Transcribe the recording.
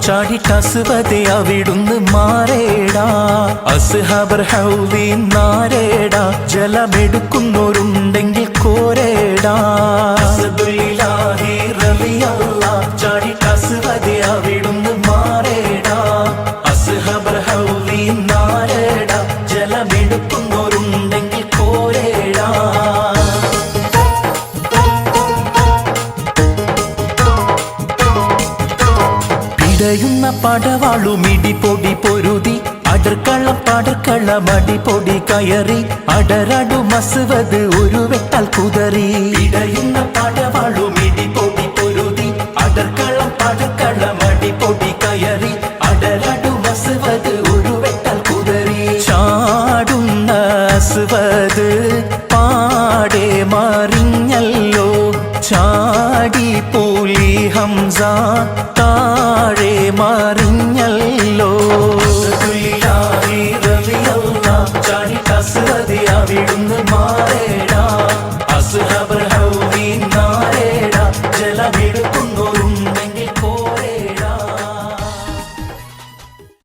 ചാടിട്ടസുവതെ അവിടുന്ന് മാറേടാ. അസ്ഹബർ ഹൗലി നാരേടാ ജലമെടുക്കുന്നവരുണ്ടെങ്കിൽ കോരേടാ. അസ്ഹബർ ഹൗലി നാരേടാ പിടയുന്ന പടവാളുമിടി പൊടി പൊരുതി അടർക്കള്ളം പടർക്കള്ള മടി പൊടി കയറി അടരടു മസുവത് ഒരു വെട്ടാൽ കുതറി പിടയുന്ന പടവാളുമിടി പൊടി പൊരുതി അടർക്കള്ളം പടർക്കള്ള മടി പൊടി കയറി അടരടു മസുവത് ഒരു വെട്ടാൽ കുതറി ചാടുന്ന അസുവത് പാടെ മറിഞ്ഞല്ലോ റംസാൻ താഴെ മറിഞ്ഞല്ലോ. ചാടി കസുവതി അവിടുന്ന്